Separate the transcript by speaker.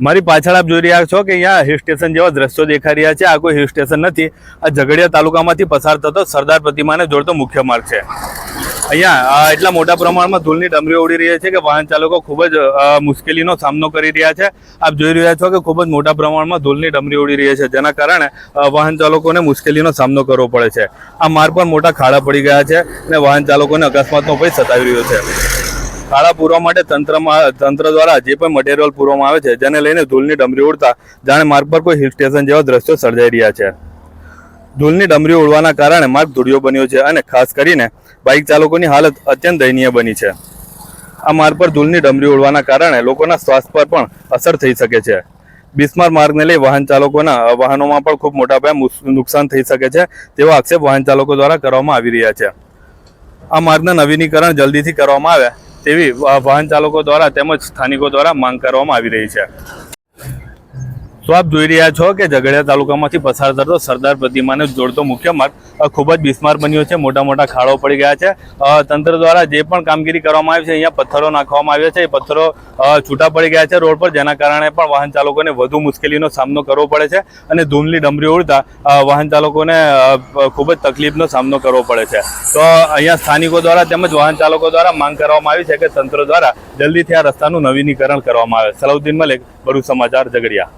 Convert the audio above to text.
Speaker 1: મારી પાછળ આપ જોઈ રહ્યા છો કે અહીંયા હિલ સ્ટેશન જેવા દ્રશ્યો દેખાઈ રહ્યા છે. આ કોઈ હિલ સ્ટેશન નથી. આ ઝઘડિયા તાલુકામાંથી પસાર થતો સરદાર પ્રતિમાને જોડતો મુખ્ય માર્ગ છે. અહીંયા એટલા મોટા પ્રમાણમાં ધૂળની ડમરીઓ ઉડી રહી છે કે વાહન ચાલકો ખૂબ જ મુશ્કેલીનો સામનો કરી રહ્યા છે. આપ જોઈ રહ્યા છો કે ખૂબ જ મોટા પ્રમાણમાં ધૂળની ડમરી ઉડી રહી છે, જેના કારણે વાહન ચાલકોને મુશ્કેલીનો સામનો કરવો પડે છે. આ માર્ગ પર મોટા ખાડા પડી ગયા છે અને વાહન ચાલકોને અકસ્માતનો ભય સતાવી રહ્યો છે. ખાડા પૂરવા માટે તંત્રમાં તંત્ર દ્વારા જે પણ મટીરિયલ પૂરવામાં આવે છે, જેને લઈને ધૂળની ડમરી ઉડતા, જાણે માર્ગ પર કોઈ હિલ સ્ટેશન જેવા દ્રશ્યો સર્જાઈ રહ્યા છે. ધૂળની ડમરી ઉડવાના કારણે માર્ગ ધૂળિયો બન્યો છે અને ખાસ કરીને બાઇક ચાલકોની હાલત અત્યંત દયનીય બની છે. આ માર્ગ પર ધૂળની ડમરી ઉડવાના કારણે લોકોના સ્વાસ્થ્ય પર પણ અસર થઈ શકે છે. બિસ્માર માર્ગને લઈ વાહન ચાલકોના વાહનોમાં પણ ખૂબ મોટા પાયે નુકસાન થઈ શકે છે તેવો આક્ષેપ વાહન ચાલકો દ્વારા કરવામાં આવી રહ્યા છે. આ માર્ગના નવીનીકરણ જલ્દીથી કરવામાં આવે તેવી વાહન ચાલકો દ્વારા તેમજ સ્થાનિકો દ્વારા માંગ કરવામાં આવી રહી છે. તો આપ જોઈ રહ્યા છો કે ઝઘડિયા તાલુકામાંથી પસાર થતો સરદાર પ્રતિમાને જોડતો મુખ્ય માર્ગ ખૂબ જ બિસ્માર બન્યો છે. મોટા મોટા ખાડો પડી ગયા છે. તંત્ર દ્વારા જે પણ કામગીરી કરવામાં આવી છે, અહીંયા પથ્થરો નાખવામાં આવ્યા છે. એ પથ્થરો છૂટા પડી ગયા છે રોડ પર, જેના કારણે પણ વાહન ચાલકોને વધુ મુશ્કેલીનો સામનો કરવો પડે છે અને ધૂળની ડમરી ઉડતા વાહન ચાલકોને ખૂબ જ તકલીફનો સામનો કરવો પડે છે. તો અહીંયા સ્થાનિકો દ્વારા તેમજ વાહન ચાલકો દ્વારા માંગ કરવામાં આવી છે કે તંત્ર દ્વારા જલ્દીથી આ રસ્તાનું નવીનીકરણ કરવામાં આવે. સલાઉદ્દીન મલિક બરુ સમાચાર, ઝઘડિયા.